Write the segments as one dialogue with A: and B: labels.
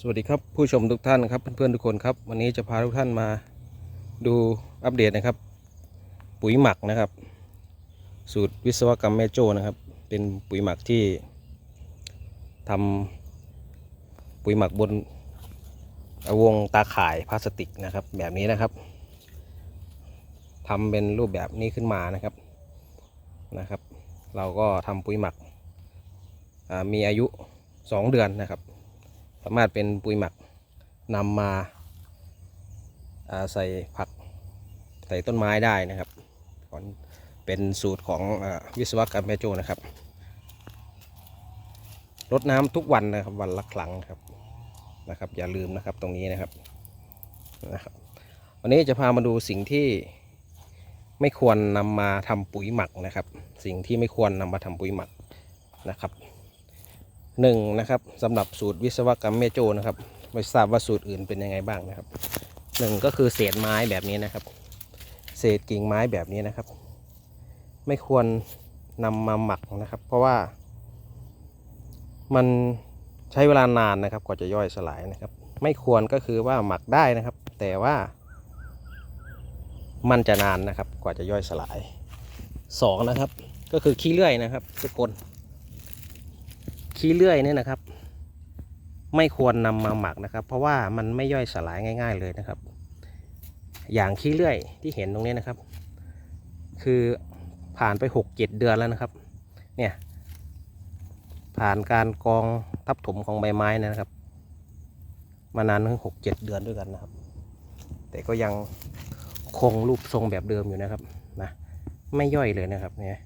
A: สวัสดีครับผู้ชมทุกท่านครับเพื่อนๆทุกคนครับ วันนี้จะพาทุกท่านมาดูอัปเดตนะครับ ปุ๋ยหมักนะครับ สูตรวิศวกรรมแม่โจ้นะครับ เป็นปุ๋ยหมักที่ทำปุ๋ยหมักบนวงตาข่ายพลาสติกนะครับ แบบนี้นะครับทำเป็นรูปแบบนี้ขึ้นมานะครับนะครับ เราก็ทำปุ๋ยหมักมีอายุ 2 เดือนนะครับ สามารถเป็นปุ๋ยหมักนำมาาใส่ผักใส่ต้นไม้ได้นะครับก่อนเป็นสูตรของอวิศวกรรมแม่โจนะครับรดน้ำทุกวันนะครับวันละครั้งครับนะครับ อย่าลืมนะครับตรงนี้นะครับนะครับ วันนี้จะพามาดูสิ่งที่ไม่ควรนำมาทำปุ๋ยหมักนะครับ สิ่งที่ไม่ควรนำมาทำปุ๋ยหมักนะครับ หนึ่งนะครับสำหรับสูตรวิศวกรรมเมโจนะครับไม่ทราบว่าสูตรอื่นเป็นยังไงบ้างนะครับหนึ่งก็คือเศษไม้แบบนี้นะครับ เศษกิ่งไม้แบบนี้นะครับ ไม่ควรนำมาหมักนะครับ เพราะว่า มันใช้เวลานานนะครับกว่าจะย่อยสลายนะครับ ไม่ควรก็คือว่าหมักได้นะครับ แต่ว่า มันจะนานนะครับกว่าจะย่อยสลายสองนะครับ ก็คือขี้เลื่อยนะครับ ทุกคน ขี้เลื่อยเนี่ยนะครับ ไม่ควรนำมาหมักนะครับ เพราะว่ามันไม่ย่อยสลายง่าย ๆ เลยนะครับ อย่างขี้เลื่อยที่เห็นตรงนี้นะครับ คือผ่านไปหกเจ็ดเดือนแล้วนะครับ เนี่ย ผ่านการกองทับถมของใบไม้นะครับ มานานถึงหกเจ็ดเดือนด้วยกันนะครับ แต่ก็ยังคงรูปทรงแบบเดิมอยู่นะครับนะไม่ย่อยเลยนะครับเนี่ย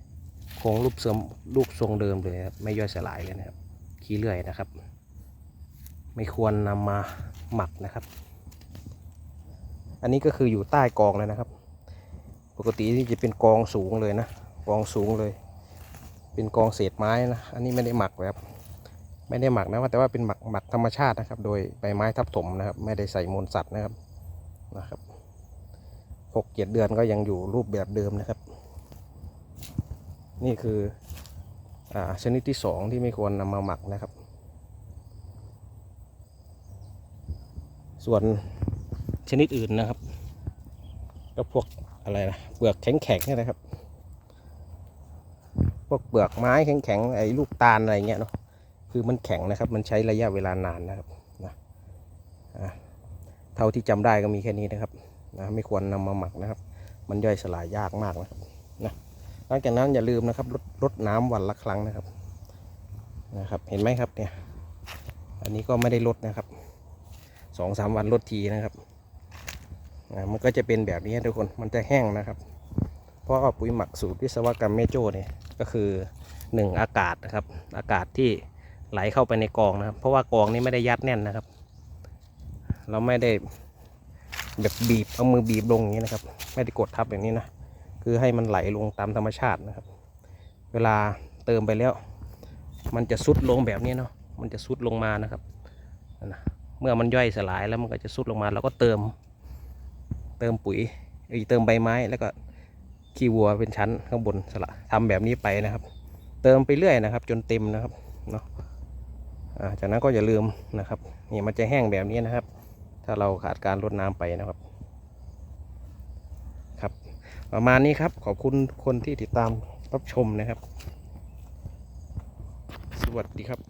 A: คงรูปทรงรูปทรงเดิมเลยครับไม่ย่อยสลายเลยนะครับ ขี้เลื่อยนะครับ ไม่ควรนำมาหมักนะครับ อันนี้ก็คืออยู่ใต้กองเลยนะครับ ปกตินี่จะเป็นกองสูงเลยนะกองสูงเลย เป็นกองเศษไม้นะอันนี้ไม่ได้หมักนะครับไม่ได้หมักนะว่าแต่ว่าเป็นหมักหมักธรรมชาตินะครับ โดยใบไม้ทับถมนะครับ ไม่ได้ใส่มูลสัตว์นะครับนะครับหกเจ็ดเดือนก็ยังอยู่รูปแบบเดิมนะครับ นี่คือ ชนิดที่สองที่ไม่ควรนำมาหมักนะครับ ส่วนชนิดอื่นนะครับ ก็พวกอะไรนะเปลือกแข็งๆนี่นะครับ พวกเปลือกไม้แข็งๆไอ้ลูกตาลอะไรเงี้ยเนาะคือมันแข็งนะครับ มันใช้ระยะเวลานานนะครับนะเท่าที่จำได้ก็มีแค่นี้นะครับนะไม่ควรนำมาหมักนะครับ มันย่อยสลายยากมากนะครับห ลังจากนั้นอย่าลืมนะครับลดลดน้ำวันละครั้งนะครับนะครับ เห็นไหมครับเนี่ย อันนี้ก็ไม่ได้ลดนะครับสองสามวันลดทีนะครับอ่ามันก็จะเป็นแบบนี้ทุกคนมันจะแห้งนะครับ เพราะาปุ๋ยหมักสูตรวิศวกรรมเมโจเนี่ยก็คือหนึ่งอากาศนะครับ อากาศที่ไหลเข้าไปในกองนะครับ เพราะว่ากองนี้ไม่ได้ยัดแน่นนะครับ เราไม่ได้แบบบีบเอามือบีบลงอย่างนี้นะครับ ไม่ได้กดทับอย่างนี้นะ คือให้มันไหลลงตามธรรมชาตินะครับ เวลาเติมไปแล้ว มันจะซุดลงแบบนี้เนาะมันจะซุดลงมานะครับนะเมื่อมันย่อยสลายแล้วมันก็จะซุดลงมาเราก็เติมเติมปุ๋ยเติมใบไม้แล้วก็ขี้วัวเป็นชั้นข้างบนสละทำแบบนี้ไปนะครับ เติมไปเรื่อยนะครับ จนเต็มนะครับเนาะจากนั้นก็อย่าลืมนะครับนี่มันจะแห้งแบบนี้นะครับ ถ้าเราขาดการรดน้ำไปนะครับ ประมาณนี้ครับ ขอบคุณคนที่ติดตามรับชมนะครับ สวัสดีครับ